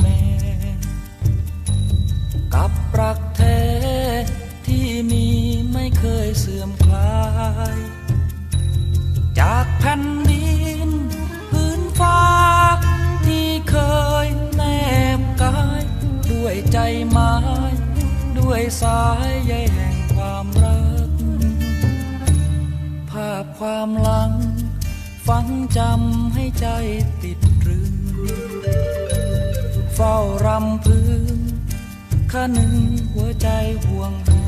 แมกับรักแท้ที่มีไม่เคยเสื่อมคลาย จากแผ่นดินพื้นฟ้า ที่เคยแนบกาย ด้วยใจไม้ด้วยสายใยแห่งความรัก ภาพความหลัง ฝังจำให้ใจติดรึงเฝ้ารำพึงข้าหนึ่งหัวใจห่วงหา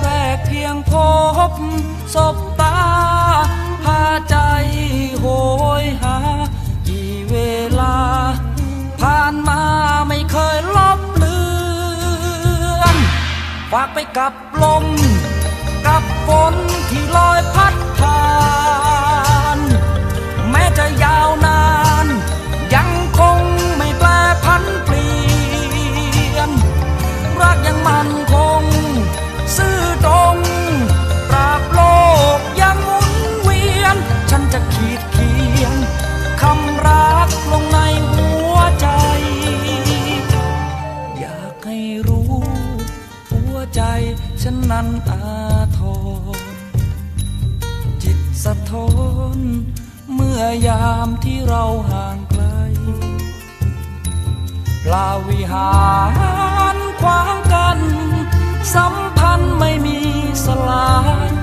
แรกเพียงพบสบตา พาใจโหยหา กี่เวลา ผ่านมาไม่เคยลบเลือนฝากไปกับลม กับฝนที่ลอยพัด ผ่าน แม้จะยาวนาน ยังคงไม่แปรพันเปลี่ยน รักยังมั่นคง ซื่อตรงตราบโลกยังหมุนเวียน ฉันจะขีดเขียนคำรักลงในหัวใจ อยากให้รู้ หัวใจฉันนั้นอาทร สะท้อน เมื่อยามที่เราห่างไกลปลาวิหารขวางกัน สัมพันธ์ไม่มีสลาย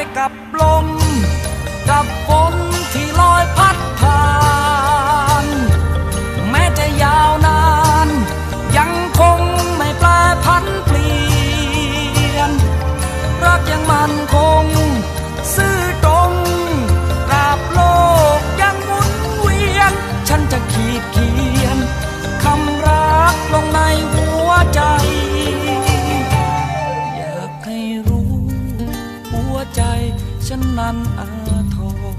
ไปกับลมกับานอาทร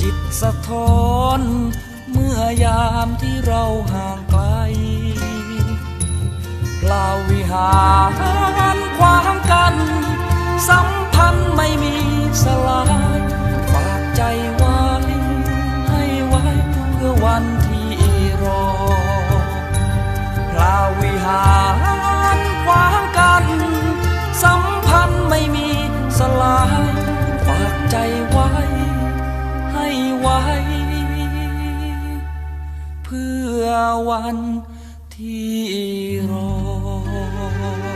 จิตสะท้อน เมื่อยามที่เราห่างไกลเปล่าวิหารความกัน สัมพันธ์ไม่มีสลาย วันที่รอ